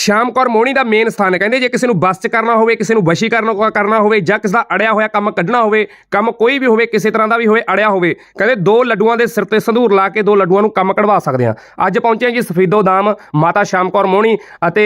ਸ਼ਾਮ ਕੌਰ ਮੋਹਣੀ ਦਾ ਮੇਨ ਸਥਾਨ ਹੈ। ਕਹਿੰਦੇ ਜੇ ਕਿਸੇ ਨੂੰ ਬਸ 'ਚ ਕਰਨਾ ਹੋਵੇ, ਕਿਸੇ ਨੂੰ ਵਸ਼ੀਕਰਨ ਕਰਨਾ ਹੋਵੇ ਜਾਂ ਕਿਸੇ ਦਾ ਅੜਿਆ ਹੋਇਆ ਕੰਮ ਕੱਢਣਾ ਹੋਵੇ, ਕੰਮ ਕੋਈ ਵੀ ਹੋਵੇ, ਕਿਸੇ ਤਰ੍ਹਾਂ ਦਾ ਵੀ ਹੋਵੇ, ਅੜਿਆ ਹੋਵੇ, ਕਹਿੰਦੇ ਦੋ ਲੱਡੂਆਂ ਦੇ ਸਿਰ ਤੇ ਸੰਧੂਰ ਲਾ ਕੇ ਦੋ ਲੱਡੂਆਂ ਨੂੰ ਕੰਮ ਕਢਵਾ ਸਕਦੇ ਆ ਅੱਜ ਪਹੁੰਚੇ ਜੀ ਸਫੀਦੋ ਦਾਮ, ਮਾਤਾ ਸ਼ਾਮ ਕੌਰ ਮੋਹਣੀ ਅਤੇ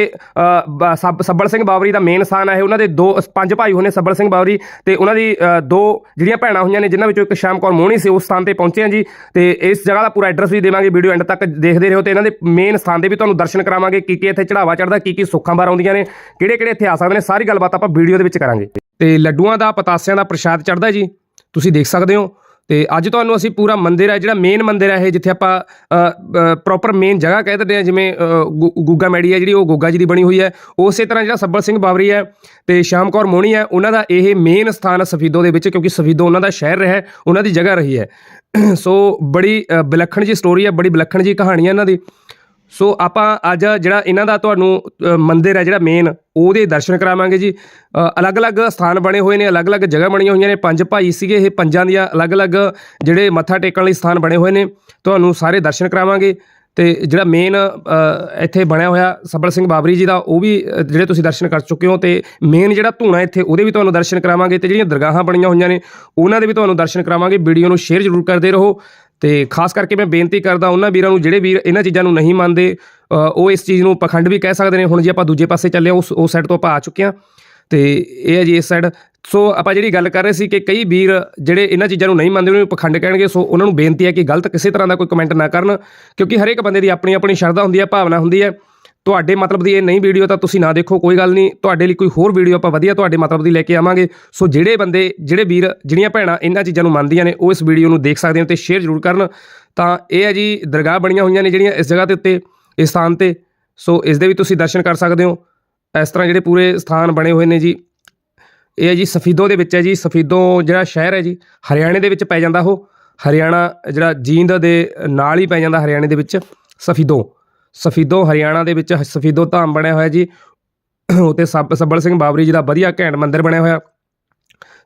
ਬ- ਸੱਬ- ਸੱਬਲ ਸਿੰਘ ਬਾਵਰੀ ਦਾ ਮੇਨ ਸਥਾਨ ਹੈ। ਉਹਨਾਂ ਦੇ ਦੋ, ਪੰਜ ਭਾਈ ਹੋਣੇ ਸੱਬਲ ਸਿੰਘ ਬਾਵਰੀ ਤੇ ਉਹਨਾਂ ਦੀ ਦੋ ਜਿਹੜੀਆਂ ਭੈਣਾਂ ਹੋਈਆਂ ਨੇ, ਜਿਨ੍ਹਾਂ ਵਿੱਚੋਂ ਇੱਕ ਸ਼ਾਮ ਕੌਰ ਮੋਹਣੀ ਸੀ, ਉਸ ਸਥਾਨ ਤੇ ਪਹੁੰਚੇ ਹਾਂ ਜੀ ਤੇ ਇਸ ਜਗ੍ਹਾ ਦਾ ਪੂਰਾ ਐਡਰੈਸ ਵੀ ਦੇਵਾਂਗੇ ਵੀਡੀਓ ਐਂਡ ਤੱਕ ਦੇਖਦੇ ਰਹੋ ਤੇ ਇਹਨਾਂ ਦੇ ਮੇਨ ਸਥਾਨ ਦੇ ਵੀ ਤੁਹਾਨੂੰ ਦਰਸ਼ਨ ਕਰਾਵਾਂਗੇ ਕੀ ਕੀ ਇੱਥੇ ਚੜਾਵਾ ਚੜਦਾ ਕੀ ਕੀ ਸੁੱਖਾਂ ਬਾਹਰ ਆਉਂਦੀਆਂ ਨੇ, ਕਿਹੜੇ ਕਿਹੜੇ ਇੱਥੇ ਆ ਸਕਦੇ ਨੇ, ਸਾਰੀ ਗੱਲਬਾਤ ਆਪਾਂ ਵੀਡੀਓ ਦੇ ਵਿੱਚ ਕਰਾਂਗੇ। ਤੇ ਲੱਡੂਆਂ ਦਾ, ਪਤਾਸਿਆਂ ਦਾ ਪ੍ਰਸ਼ਾਦ ਚੜਦਾ ਜੀ, ਤੁਸੀਂ ਦੇਖ ਸਕਦੇ ਹੋ। ਤੇ ਅੱਜ ਤੁਹਾਨੂੰ ਅਸੀਂ ਪੂਰਾ ਮੰਦਿਰ ਹੈ, ਜਿਹੜਾ ਮੇਨ ਮੰਦਿਰ ਹੈ ਇਹ, ਜਿੱਥੇ ਆਪਾਂ ਪ੍ਰੋਪਰ ਮੇਨ ਜਗ੍ਹਾ ਕਹਿ ਦਿੰਦੇ ਆ ਜਿਵੇਂ ਗੁ- ਗੁੱਗਾ ਮੈੜੀ ਹੈ ਜਿਹੜੀ, ਉਹ ਗੁੱਗਾ ਜੀ ਦੀ ਬਣੀ ਹੋਈ ਹੈ। ਉਸੇ ਤਰ੍ਹਾਂ ਜਿਹੜਾ ਸੱਬਲ ਸਿੰਘ ਬਾਬਰੀ ਹੈ ਤੇ ਸ਼ਾਮ ਕੌਰ ਮੋਹਣੀ ਹੈ, ਉਹਨਾਂ ਦਾ ਇਹ ਮੇਨ ਸਥਾਨ ਸਫੀਦੋ ਦੇ ਵਿੱਚ, ਕਿਉਂਕਿ ਸਫੀਦੋ ਉਹਨਾਂ ਦਾ ਸ਼ਹਿਰ ਰਿਹਾ ਉਹਨਾਂ ਦੀ ਜਗ੍ਹਾ ਰਹੀ ਹੈ। ਸੋ ਬੜੀ ਵਿਲੱਖਣ ਜੀ ਸਟੋਰੀ ਹੈ, ਬੜੀ ਵਿਲੱਖਣ ਜੀ ਕਹਾਣੀ ਹੈ ਇਹਨਾਂ ਦੀ। ਸੋ ਆਪਾਂ ਅੱਜ ਜਿਹੜਾ ਇਹਨਾਂ ਦਾ ਤੁਹਾਨੂੰ ਅ, ਮੰਦਿਰ ਹੈ ਜਿਹੜਾ ਮੇਨ ਉਹਦੇ ਦਰਸ਼ਨ ਕਰਾਵਾਂਗੇ ਜੀ। ਅਲੱਗ-ਅਲੱਗ ਸਥਾਨ ਬਣੇ ਹੋਏ ਨੇ ਅਲੱਗ-ਅਲੱਗ ਜਗ੍ਹਾ ਬਣੀਆਂ ਹੋਈਆਂ ਨੇ। ਪੰਜ ਭਾਈ ਸੀਗੇ ਇਹ ਪੰਜਾਂ ਦੀਆਂ ਅਲੱਗ-ਅਲੱਗ ਜਿਹੜੇ ਮੱਥਾ ਟੇਕਣ ਲਈ ਸਥਾਨ ਬਣੇ ਹੋਏ ਨੇ। ਤੁਹਾਨੂੰ ਸਾਰੇ ਦਰਸ਼ਨ ਕਰਾਵਾਂਗੇ। ਤੇ ਜਿਹੜਾ ਮੇਨ ਇੱਥੇ ਬਣਿਆ ਹੋਇਆ ਸੱਬਲ ਸਿੰਘ ਬਾਬਰੀ ਜੀ ਦਾ ਉਹ ਵੀ ਜਿਹੜੇ ਤੁਸੀਂ ਦਰਸ਼ਨ ਕਰ ਚੁੱਕੇ ਹੋ ਤੇ ਮੇਨ ਜਿਹੜਾ ਧੂਣਾ ਇੱਥੇ ਉਹਦੇ ਵੀ ਤੁਹਾਨੂੰ ਦਰਸ਼ਨ ਕਰਾਵਾਂਗੇ। ਤੇ ਜਿਹੜੀਆਂ ਦਰਗਾਹਾਂ ਬਣੀਆਂ ਹੋਈਆਂ ਨੇ ਉਹਨਾਂ ਦੇ ਵੀ ਤੁਹਾਨੂੰ ਦਰਸ਼ਨ ਕਰਾਵਾਂਗੇ। ਵੀਡੀਓ ਨੂੰ ਸ਼ੇਅਰ ਜ਼ਰੂਰ ਕਰਦੇ ਰਹੋ। ਤੇ ਖਾਸ ਕਰਕੇ ਮੈਂ ਬੇਨਤੀ ਕਰਦਾ ਉਹਨਾਂ ਵੀਰਾਂ ਨੂੰ, ਜਿਹੜੇ ਵੀਰ ਇਹਨਾਂ ਚੀਜ਼ਾਂ ਨੂੰ ਨਹੀਂ ਮੰਨਦੇ ਉਹ ਇਸ ਚੀਜ਼ ਨੂੰ ਪਖੰਡ ਵੀ ਕਹਿ ਸਕਦੇ ਨੇ। ਹੁਣ ਜੇ ਆਪਾਂ ਦੂਜੇ ਪਾਸੇ ਚੱਲੇ, ਉਸ ਉਸ ਸਾਈਡ ਤੋਂ ਆਪਾਂ ਆ ਚੁੱਕੇ ਹਾਂ। ਤੇ ਇਹ ਹੈ ਜੀ ਇਸ ਸਾਈਡ ਸੋ ਆਪਾਂ ਜਿਹੜੀ ਗੱਲ ਕਰ ਰਹੇ ਸੀ ਕਿ ਕਈ ਵੀਰ ਜਿਹੜੇ ਇਹਨਾਂ ਚੀਜ਼ਾਂ ਨੂੰ ਨਹੀਂ ਮੰਨਦੇ, ਉਹਨਾਂ ਨੂੰ ਪਖੰਡ ਕਹਿਣਗੇ। ਸੋ ਉਹਨਾਂ ਨੂੰ ਬੇਨਤੀ ਹੈ ਕਿ ਗਲਤ ਕਿਸੇ ਤਰ੍ਹਾਂ ਦਾ ਕੋਈ ਕਮੈਂਟ ਨਾ ਕਰਨ, ਕਿਉਂਕਿ ਹਰੇਕ ਬੰਦੇ ਦੀ ਆਪਣੀ ਆਪਣੀ ਸ਼ਰਧਾ ਹੁੰਦੀ ਹੈ, ਭਾਵਨਾ ਹੁੰਦੀ ਹੈ। ਤੁਹਾਡੇ ਮਤਲਬ ਦੀ ਇਹ ਨਹੀਂ ਵੀਡੀਓ ਤਾਂ ਤੁਸੀਂ ਨਾ ਦੇਖੋ, ਕੋਈ ਗੱਲ ਨਹੀਂ। ਤੁਹਾਡੇ ਲਈ ਕੋਈ ਹੋਰ ਵੀਡੀਓ ਆਪਾਂ ਵਧੀਆ ਤੁਹਾਡੇ ਮਤਲਬ ਦੀ ਲੈ ਕੇ ਆਵਾਂਗੇ। ਸੋ ਜਿਹੜੇ ਬੰਦੇ, ਜਿਹੜੇ ਵੀਰ, ਜਿਹੜੀਆਂ ਭੈਣਾਂ ਇਹਨਾਂ ਚੀਜ਼ਾਂ ਨੂੰ ਮੰਨਦੀਆਂ ਨੇ, ਉਹ ਇਸ ਵੀਡੀਓ ਨੂੰ ਦੇਖ ਸਕਦੇ ਹੋ ਤੇ ਸ਼ੇਅਰ ਜ਼ਰੂਰ ਕਰਨ। ਤਾਂ ਇਹ ਹੈ ਜੀ, ਦਰਗਾਹ ਬਣੀਆਂ ਹੋਈਆਂ ਨੇ ਜਿਹੜੀਆਂ ਇਸ ਜਗ੍ਹਾ ਦੇ ਉੱਤੇ, ਇਸ ਸਥਾਨ ਤੇ। ਸੋ ਇਸ ਦੇ ਵੀ ਤੁਸੀਂ ਦਰਸ਼ਨ ਕਰ ਸਕਦੇ ਹੋ। ਇਸ ਤਰ੍ਹਾਂ ਜਿਹੜੇ ਪੂਰੇ ਸਥਾਨ ਬਣੇ ਹੋਏ ਨੇ ਜੀ। ਇਹ ਹੈ ਜੀ, ਸਫੀਦੋ ਦੇ ਵਿੱਚ ਹੈ ਜੀ। ਸਫੀਦੋ ਜਿਹੜਾ ਸ਼ਹਿਰ ਹੈ ਜੀ, ਹਰਿਆਣੇ ਦੇ ਵਿੱਚ ਪੈ ਜਾਂਦਾ ਉਹ। ਹਰਿਆਣਾ ਜਿਹੜਾ ਜੀਂਦ ਦੇ ਨਾਲ ਹੀ ਪੈ ਜਾਂਦਾ ਹਰਿਆਣੇ ਦੇ ਵਿੱਚ ਸਫੀਦੋ। ਸਫੀਦੋ ਹਰਿਆਣਾ ਦੇ ਵਿੱਚ ਸਫੀਦੋ ਧਾਮ ਬਣਿਆ ਹੋਇਆ ਜੀ। ਉੱਥੇ ਸੱਬ, ਸੱਬਲ ਸਿੰਘ ਬਾਬਰੀ ਜੀ ਦਾ ਵਧੀਆ ਘੈਂਟ ਮੰਦਿਰ ਬਣਿਆ ਹੋਇਆ।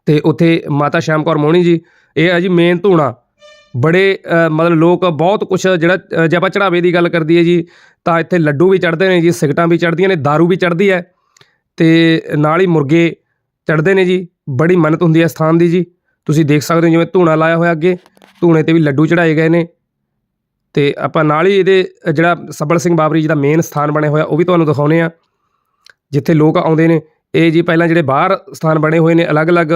ਤੇ ਉੱਥੇ ਮਾਤਾ ਸ਼ਾਮ ਕੌਰ ਮੋਹਣੀ ਜੀ, ਇਹ ਹੈ ਜੀ ਮੇਨ ਧੂਣਾ। ਬੜੇ ਮਤਲਬ ਲੋਕ ਬਹੁਤ ਕੁਝ ਜਿਹੜਾ ਜੇ ਆਪਾਂ ਚੜਾਵੇ ਦੀ ਗੱਲ ਕਰਦੀ ਹੈ ਜੀ, ਤਾਂ ਇੱਥੇ ਲੱਡੂ ਵੀ ਚੜ੍ਹਦੇ ਨੇ ਜੀ, ਸਿਗਟਾਂ ਵੀ ਚੜ੍ਹਦੀਆਂ ਨੇ दारू ਵੀ ਚੜ੍ਹਦੀ ਹੈ। ਤੇ ਨਾਲ ਹੀ ਮੁਰਗੇ ਚੜ੍ਹਦੇ ਨੇ ਜੀ, ਬੜੀ ਮੰਨਤ ਹੁੰਦੀ ਹੈ ਸਥਾਨ ਦੀ ਜੀ। ਤੁਸੀਂ ਦੇਖ ਸਕਦੇ ਹੋ ਜਿਵੇਂ ਧੂਣਾ ਲਾਇਆ ਹੋਇਆ ਅੱਗੇ, ਧੂਣੇ ਤੇ ਵੀ ਲੱਡੂ ਚੜਾਏ ਗਏ ਨੇ। ਤੇ ਆਪਾਂ ਨਾਲ ਹੀ ਇਹਦੇ, ਜਿਹੜਾ ਸੱਬਲ ਸਿੰਘ ਬਾਬਰੀ ਜੀ ਦਾ ਮੇਨ ਸਥਾਨ ਬਣਿਆ ਹੋਇਆ, ਉਹ ਵੀ ਤੁਹਾਨੂੰ ਦਿਖਾਉਨੇ ਆ ਜਿੱਥੇ ਲੋਕ ਆਉਂਦੇ ਨੇ, ਇਹ ਜੀ ਪਹਿਲਾਂ ਜਿਹੜੇ ਬਾਹਰ ਸਥਾਨ ਬਣੇ ਹੋਏ ਨੇ, ਅਲੱਗ-ਅਲੱਗ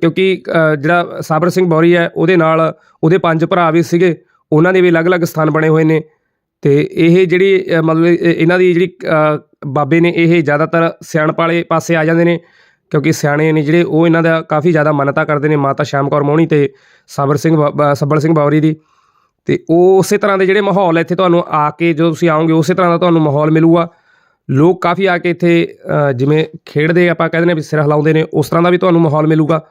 ਕਿਉਂਕਿ ਜਿਹੜਾ ਸਾਬਰ ਸਿੰਘ ਬੌਰੀ ਹੈ, ਉਹਦੇ ਨਾਲ ਉਹਦੇ ਪੰਜ ਭਰਾ ਵੀ ਸੀਗੇ, ਉਹਨਾਂ ਦੇ ਵੀ ਅਲੱਗ-ਅਲੱਗ ਸਥਾਨ ਬਣੇ ਹੋਏ ਨੇ। ਤੇ ਇਹ ਜਿਹੜੀ ਮਤਲਬ ਇਹਨਾਂ ਦੀ ਜਿਹੜੀ ਬਾਬੇ ਨੇ, ਇਹ ਜ਼ਿਆਦਾਤਰ ਸਿਆਣਪ ਵਾਲੇ ਪਾਸੇ ਆ ਜਾਂਦੇ ਨੇ, ਕਿਉਂਕਿ ਸਿਆਣੇ ਨੇ ਜਿਹੜੇ, ਉਹ ਇਹਨਾਂ ਦਾ ਕਾਫੀ ਜ਼ਿਆਦਾ ਮੰਨਤਾ ਕਰਦੇ ਨੇ, ਮਾਤਾ ਸ਼ਾਮ ਕੌਰ ਮੋਹਣੀ ਤੇ ਸਾਬਰ ਸਿੰਘ ਬਾ- ਬਾ- ਸੱਬਲ ਸਿੰਘ ਬੌਰੀ ਦੀ। ਤੇ ਉਹ ਉਸੇ ਤਰ੍ਹਾਂ ਦੇ ਜਿਹੜੇ ਮਾਹੌਲ ਹੈ ਇੱਥੇ ਤੁਹਾਨੂੰ ਆ ਕੇ ਜਦੋਂ ਤੁਸੀਂ ਆਓਗੇ ਉਸੇ ਤਰ੍ਹਾਂ ਦਾ ਤੁਹਾਨੂੰ ਮਾਹੌਲ ਮਿਲੂਗਾ ਲੋਕ ਕਾਫੀ ਆ ਕੇ ਇੱਥੇ ਅ, ਜਿਵੇਂ ਖੇਡਦੇ ਆਪਾਂ ਕਹਿੰਦੇ ਨੇ ਵੀ ਸਿਰ ਹਿਲਾਉਂਦੇ ਨੇ ਉਸ ਤਰ੍ਹਾਂ ਦਾ ਵੀ ਤੁਹਾਨੂੰ ਮਾਹੌਲ ਮਿਲੂਗਾ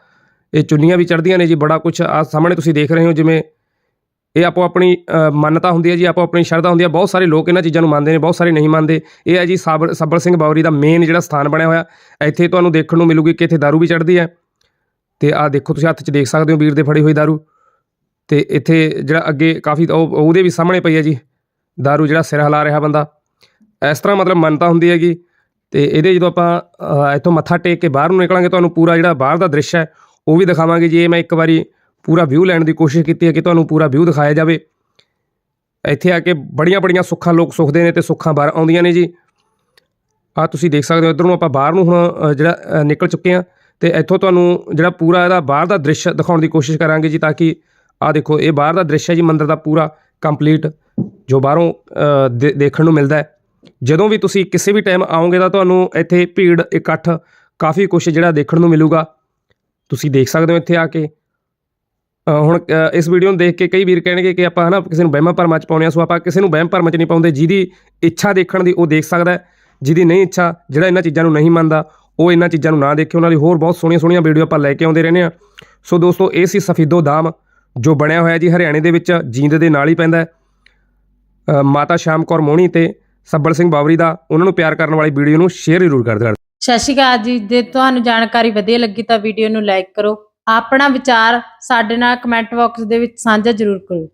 ਇਹ ਚੁੰਨੀਆਂ ਵੀ ਚੜ੍ਹਦੀਆਂ ਨੇ ਜੀ ਬੜਾ ਕੁਝ ਆ ਸਾਹਮਣੇ ਤੁਸੀਂ ਦੇਖ ਰਹੇ ਹੋ ਜਿਵੇਂ ਇਹ ਆਪੋ ਆਪਣੀ ਅ, ਮਾਨਤਾ ਹੁੰਦੀ ਹੈ ਜੀ ਆਪੋ ਆਪਣੀ ਸ਼ਰਧਾ ਹੁੰਦੀ ਹੈ ਬਹੁਤ ਸਾਰੇ ਲੋਕ ਇਹਨਾਂ ਚੀਜ਼ਾਂ ਨੂੰ ਮੰਨਦੇ ਨੇ ਬਹੁਤ ਸਾਰੇ ਨਹੀਂ ਮੰਨਦੇ ਇਹ ਹੈ ਜੀ ਸਾਬਰ ਸੱਬਲ ਸਿੰਘ ਬਾਵਰੀ ਦਾ ਮੇਨ ਜਿਹੜਾ ਸਥਾਨ ਬਣਿਆ ਹੋਇਆ ਇੱਥੇ ਤੁਹਾਨੂੰ ਦੇਖਣ ਨੂੰ ਮਿਲੂਗੀ ਕਿ ਇੱਥੇ दारू ਵੀ ਚੜ੍ਹਦੀ ਹੈ ਤੇ ਆਹ ਦੇਖੋ ਤੁਸੀਂ ਹੱਥ 'ਚ ਦੇਖ ਸਕਦੇ ਹੋ ਵੀਰ ਦੇ ਫੜੀ ਹੋਈ दारू ਤੇ ਇੱਥੇ ਜਿਹੜਾ ਅੱਗੇ ਕਾਫੀ ਉਹ, ਉਹਦੇ ਵੀ ਸਾਹਮਣੇ ਪਈ ਹੈ ਜੀ। दारू ਜਿਹੜਾ ਸਿਰ ਹਿਲਾ ਰਿਹਾ ਬੰਦਾ। ਇਸ ਤਰ੍ਹਾਂ ਮਤਲਬ ਮੰਨਤਾ ਹੁੰਦੀ ਹੈਗੀ। ਤੇ ਇਹਦੇ ਜਦੋਂ ਆਪਾਂ ਇੱਥੋਂ ਮੱਥਾ ਟੇਕ ਕੇ ਬਾਹਰ ਨੂੰ ਨਿਕਲਾਂਗੇ, ਤੁਹਾਨੂੰ ਪੂਰਾ ਜਿਹੜਾ ਬਾਹਰ ਦਾ ਦ੍ਰਿਸ਼ ਹੈ, ਉਹ ਵੀ ਦਿਖਾਵਾਂਗੇ ਜੀ। ਇਹ ਮੈਂ ਇੱਕ ਵਾਰੀ ਪੂਰਾ ਵਿਊ ਲੈਣ ਦੀ ਕੋਸ਼ਿਸ਼ ਕੀਤੀ ਹੈ ਕਿ ਤੁਹਾਨੂੰ ਪੂਰਾ ਵਿਊ ਦਿਖਾਇਆ ਜਾਵੇ। ਇੱਥੇ ਆ ਕੇ ਬੜੀਆਂ ਬੜੀਆਂ ਸੁੱਖਾਂ ਲੋਕ ਸੁਖਦੇ ਨੇ ਤੇ ਸੁੱਖਾਂ ਬਾਹਰ ਆਉਂਦੀਆਂ ਨੇ ਜੀ। ਆ ਤੁਸੀਂ ਦੇਖ ਸਕਦੇ ਹੋ, ਇਧਰ ਨੂੰ ਆਪਾਂ ਬਾਹਰ ਨੂੰ ਹੁਣ ਜਿਹੜਾ ਨਿਕਲ ਚੁੱਕੇ ਆ ਤੇ ਇੱਥੋਂ ਤੁਹਾਨੂੰ ਜਿਹੜਾ ਪੂਰਾ ਇਹਦਾ ਬਾਹਰ ਦਾ ਦ੍ਰਿਸ਼ ਦਿਖਾਉਣ ਦੀ ਕੋਸ਼ਿਸ਼ ਕਰਾਂਗੇ ਜੀ, ਤਾਂ ਕਿ ਆ ਦੇਖੋ, ਇਹ ਬਾਹਰ ਦਾ ਦ੍ਰਿਸ਼ ਹੈ ਜੀ, ਮੰਦਿਰ ਦਾ ਪੂਰਾ ਕੰਪਲੀਟ ਜੋ ਬਾਹਰੋਂ ਦੇ- ਦੇਖਣ ਨੂੰ ਮਿਲਦਾ ਹੈ। ਜਦੋਂ ਵੀ ਤੁਸੀਂ ਕਿਸੇ ਵੀ ਟਾਈਮ ਆਓਗੇ ਤਾਂ ਤੁਹਾਨੂੰ ਇੱਥੇ ਭੀੜ ਇਕੱਠ ਕਾਫੀ ਕੁਝ ਜਿਹੜਾ ਦੇਖਣ ਨੂੰ ਮਿਲੂਗਾ। ਤੁਸੀਂ ਦੇਖ ਸਕਦੇ ਹੋ ਇੱਥੇ ਆ ਕੇ। ਹੁਣ ਇਸ ਵੀਡੀਓ ਨੂੰ ਦੇਖ ਕੇ ਕਈ ਵੀਰ ਕਹਿਣਗੇ ਕਿ ਆਪਾਂ ਹਨਾ ਕਿਸੇ ਨੂੰ ਵਹਿਮਾਂ ਭਰਮਾਂ ਚ ਪਾਉਂਦੇ ਆ ਸੋ ਆਪਾਂ ਕਿਸੇ ਨੂੰ ਵਹਿਮ ਭਰਮ ਚ ਨਹੀਂ ਪਾਉਂਦੇ। ਜਿਹਦੀ ਇੱਛਾ ਦੇਖਣ ਦੀ ਉਹ ਦੇਖ ਸਕਦਾ ਜਿਹਦੀ ਨਹੀਂ ਇੱਛਾ, ਜਿਹੜਾ ਇਹਨਾਂ ਚੀਜ਼ਾਂ ਨੂੰ ਨਹੀਂ ਮੰਨਦਾ, ਉਹ ਇਹਨਾਂ ਚੀਜ਼ਾਂ ਨੂੰ ਨਾ ਦੇਖੇ। ਉਹਨਾਂ ਲਈ ਹੋਰ ਬਹੁਤ ਸੋਹਣੀਆਂ ਸੋਹਣੀਆਂ ਵੀਡੀਓ ਆਪਾਂ ਲੈ ਕੇ ਆਉਂਦੇ ਰਹਿੰਦੇ ਆ ਸੋ ਦੋਸਤੋ, ਇਹ ਸੀ ਸਫੀਦੋ ਦਾਮ ਜੋ ਬਣਿਆ ਹੋਇਆ ਜੀ ਹਰਿਆਣੇ ਦੇ ਵਿੱਚ ਜੀਂਦ ਦੇ ਨਾਲ ਹੀ ਪੈਂਦਾ ਹੈ। ਮਾਤਾ ਸ਼ਾਮ ਕੌਰ ਮੋਹਣੀ ਤੇ ਸੱਬਲ ਸਿੰਘ ਬਾਵਰੀ ਦਾ ਉਹਨਾਂ ਨੂੰ ਪਿਆਰ ਕਰਨ ਵਾਲੀ ਵੀਡੀਓ ਨੂੰ ਸ਼ੇਅਰ ਜ਼ਰੂਰ ਕਰ ਦੇਣਾ ਸਤਿ ਸ਼੍ਰੀ ਅਕਾਲ ਜੀ। ਜੇ ਤੁਹਾਨੂੰ ਜਾਣਕਾਰੀ ਵਧੀਆ ਲੱਗੀ ਤਾਂ ਵੀਡੀਓ ਨੂੰ ਲਾਈਕ ਕਰੋ। ਆਪਣਾ ਵਿਚਾਰ ਸਾਡੇ ਨਾਲ ਕਮੈਂਟ ਬਾਕਸ ਦੇ ਵਿੱਚ ਸਾਂਝਾ ਜ਼ਰੂਰ ਕਰੋ।